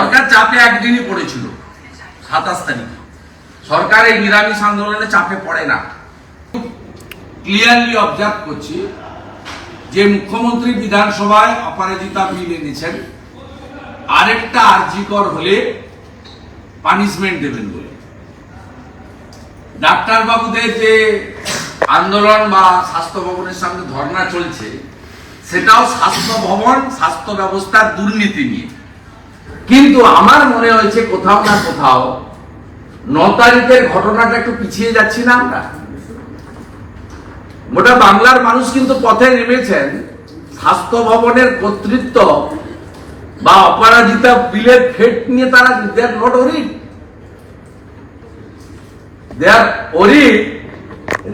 সরকার চাপে একদিনই পড়েছিল, সাতাশ তারিখ। সরকার এই নিরামিষ আন্দোলনে চাপে পড়ে না। ক্লিয়ারলি অবজার্ভ করছি যে মুখ্যমন্ত্রী বিধানসভায় অপরাজিতা বিল এনেছেন, আরেকটা আর্জিকর হলে পানিশমেন্ট দেবেন বলে। ডাক্তার বাবুদের যে আন্দোলন বা স্বাস্থ্য ভবনের সামনে ধর্ণা চলছে, সেটাও স্বাস্থ্য ভবন, স্বাস্থ্য ব্যবস্থার দুর্নীতি নিয়ে। কিন্তু আমার মনে হয়েছে কোথাও না কোথাও ন তারিখের ঘটনাটা একটু পিছিয়ে যাচ্ছি না আমরা। গোটা বাংলার মানুষ কিন্তু পথে নেমেছেন। স্বাস্থ্য ভবনের কর্তৃত্ব বা অপরাজিতা বিলের ফেট নিয়ে তারা they are not worried they are worried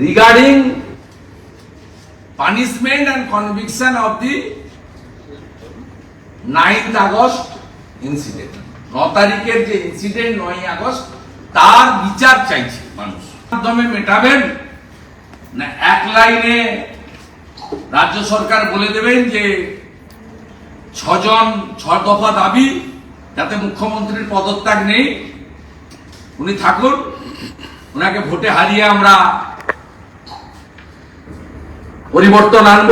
regarding punishment and conviction of the ninth August incident ন তারিখের যে ইনসিডেন্ট নয় আগস্ট, তার বিচার চাইছে মানুষ। মাধ্যমে মেটাবেন না এক লাইনে রাজ্য সরকার বলে দেবেন যে ছজন ছ দফা দাবি যাতে মুখ্যমন্ত্রীর পদত্যাগ নেই। উনি থাকুন ওনাকে ভোটে হারিয়ে আমরা পরিবর্তন আনব।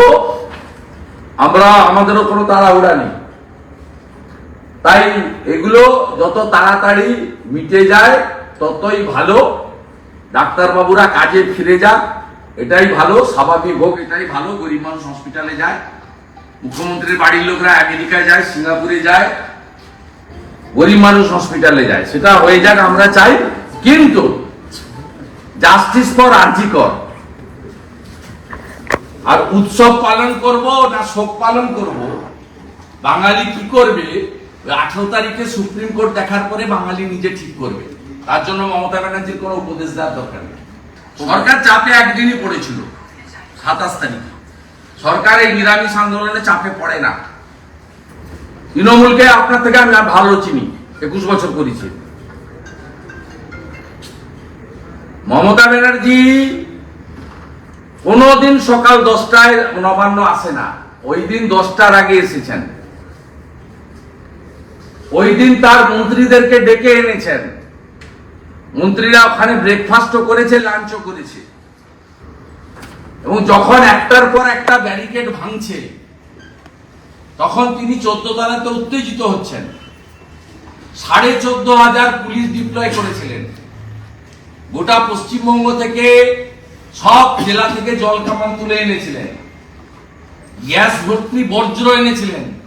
আমরা, আমাদেরও কোনো তাড়াহুড়া নেই। তাই এগুলো যত তাড়াতাড়ি মিটে যায়, ততই ভালো। ডাক্তারবাবুরা কাজে ফিরে যান, এটাই ভালো, স্বাভাবিক হোক, এটাই ভালো গরিব মানুষ হসপিটালে যায়। মুখ্যমন্ত্রীর বাড়ির লোকরা আমেরিকায় যায়, সিঙ্গাপুরে যায় গরিব মানুষ হসপিটালে যায়। সেটা হয়ে যাক, আমরা চাই। কিন্তু জাস্টিস ফর আর্জি কর। আর উৎসব পালন করব না শোক পালন করব? বাঙালি কি করবে? আঠারো তারিখে সুপ্রিম কোর্ট দেখার পরে বাঙালি নিজে ঠিক করবে। তার জন্য মমতা ব্যানার্জির কোনো উপদেশ দেওয়ার দরকার নেই। সরকার চাপে একদিনই পড়েছিল, সাতাশ তারিখ। সরকার এই নিরামিষ আন্দোলনে চাপে পড়ে না। তৃণমূলকে আপনার থেকে আমি ভালো চিনি, একুশ বছর করেছি। মমতা ব্যানার্জি কোনোদিন সকাল দশটায় নবান্ন আসে না, ওই দিন দশটার আগে এসেছেন। ওই দিন তার মন্ত্রীদেরকে ডেকে এনেছেন। মন্ত্রীরা ওখানে ব্রেকফাস্টও করেছে লাঞ্চও করেছে। এবং যখন একটার পর একটা ব্যারিকেড ভাঙছে, তখন তিনি চোদ্দ তলাতে উত্তেজিত হচ্ছেন। সাড়ে চোদ্দ হাজার পুলিশ ডিপ্লয় করেছিলেন। গোটা পশ্চিমবঙ্গ থেকে সব জেলা থেকে জল কামান তুলে এনেছিলেন। গ্যাস ভর্তি বর্জ্য এনেছিলেন।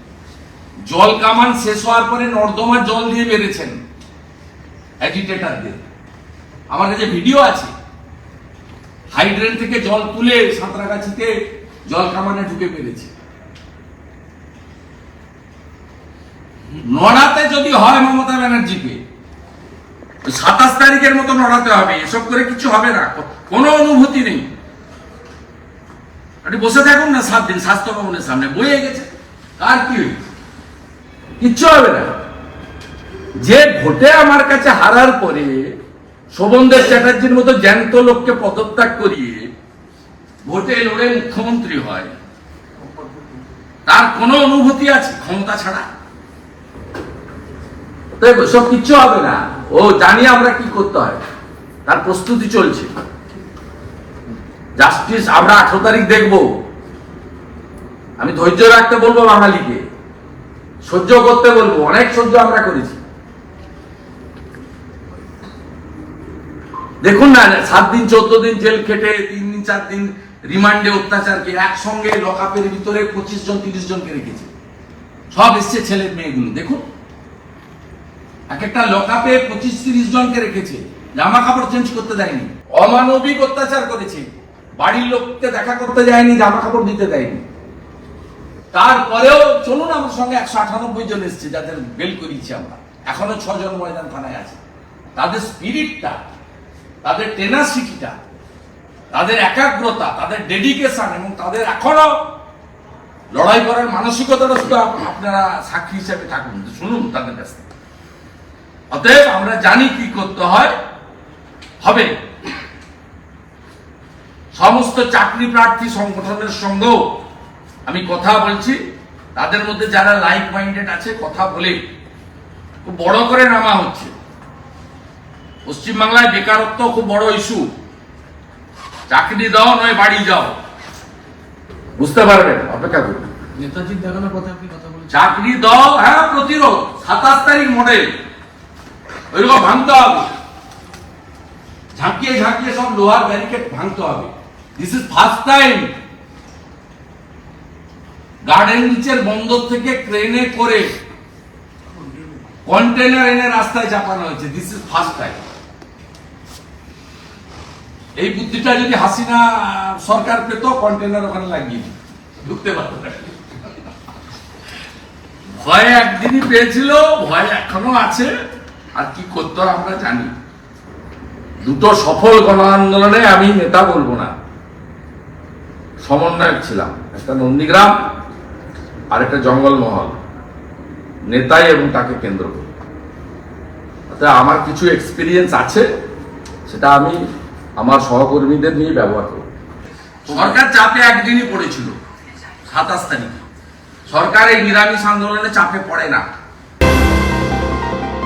জল কামান শেষ হওয়ার পরে নর্দমার জল দিয়ে বেড়েছেন অ্যাজিটেটারদের আমার কাছে ভিডিও আছে। হাইড্রেন থেকে জল তুলে সাঁতরাগাছিতে জল কামানে ঢুকে পেরেছে নড়াতে যদি হয় মমতা ব্যানার্জিকে সাতাশ তারিখের মতো নড়াতে হবে, এসব করে কিছু হবে না, কোনো অনুভূতি নেই। আপনি বসে থাকুন না সাত দিন, স্বাস্থ্য ভবনের সামনে বয়ে গেছে। কার কি হয়েছে? কিচ্ছু হবে না। যে ভোটে আমার কাছে হারার পরে শোভনদেব চ্যাটার্জির মতো জ্যান্ত লোককে পদত্যাগ করিয়ে ভোটে লড়ে মুখ্যমন্ত্রী হয়, তার কোনো অনুভূতি আছে ক্ষমতা ছাড়া? তো সব কিচ্ছু হবে না। ও জানি আমরা কি করতে হয়। তার প্রস্তুতি চলছে। জাস্টিস আমরা আঠারো তারিখ দেখব। আমি ধৈর্য রাখতে বলব বাঙালিকে। সহ্য করতে বলব, অনেক সহ্য আমরা করেছি। দেখুন না, সাত দিন, চোদ্দ দিন জেল খেটে, তিন দিন, চার দিন রিমান্ডে অত্যাচারকে একসঙ্গে লকআপের ভিতরে পঁচিশ জন, তিরিশ জনকে রেখেছে। সব এসছে ছেলের মেয়েগুলো, দেখুন। এক একটা লকআপে পঁচিশ, তিরিশ জনকে রেখেছে, জামা কাপড় চেঞ্জ করতে দেয়নি, অমানবিক অত্যাচার করেছে, বাড়ির লোককে দেখা করতে যায়নি, জামা কাপড় দিতে দেয়নি। তারপরেও চলুন আমার সঙ্গে একশো আটানব্বই জন এসছে, যাদের বেল করিয়েছি আমরা। এখনও ছজন ময়দান থানায় আছে। তাদের স্পিরিটটা তাদের টেনাসিটিটা তাদের একাগ্রতা, তাদের ডেডিকেশন এবং তাদের এখনও লড়াই করার মানসিকতাটা শুধু আপনারা সাক্ষী হিসেবে থাকুন। শুনুন তাদের কাছ থেকে। অতএব আমরা জানি কি করতে হয়। হবে। সমস্ত চাকরি প্রার্থী সংগঠনের সঙ্গেও আমি কথা বলছি তাদের মধ্যে যারা লাইক মাইন্ডেড আছে কথা বলে। খুব বড় করে নামা হচ্ছে। পশ্চিমবাংলায় বেকারত্ব খুব বড় ইস্যু চাকরি দাও নয় বাড়ি যাও। বুঝতে পারবেন? অপেক্ষা করুন। নেতাজির দেখানোর কথা আপনি কথা বলেছেন। চাকরি দাও হ্যাঁ প্রতিরোধ। সাতাশ তারিখ মডেল ওইরকম ভাঙতে হবে। ঝাঁকিয়ে ঝাঁকিয়ে সব লোহার ব্যারিকেড ভাঙতে হবে। This is first time garden নিচের বন্দর থেকে ক্রেনে করে কন্টেনার এনে রাস্তায় চাপানো হয়েছে। দিস ইজ ফার্স্ট টাইম এই বুদ্ধিটা যদি হাসিনা সরকার পেত কন্টেনার ওখানে লাগিয়ে ঢুকতে পারতো ভয় একদিনই পেয়েছিল, ভয় এখনও আছে। আর কি করতে আমরা জানি। দুটো সফল গণ আন্দোলনে আমি নেতা বলব না। সমন্বয়ক ছিলাম। একটা নন্দীগ্রাম আর একটা জঙ্গলমহল। নেতাই এবং তাকে কেন্দ্র করে। আমার কিছু এক্সপিরিয়েন্স আছে, সেটা আমি আমার সহকর্মীদের নিয়ে ব্যবহার করব। সরকার চাপে একদিনই পড়েছিল, সাতাশ তারিখে। সরকার এই নিরামিষ আন্দোলনে চাপে পড়ে না।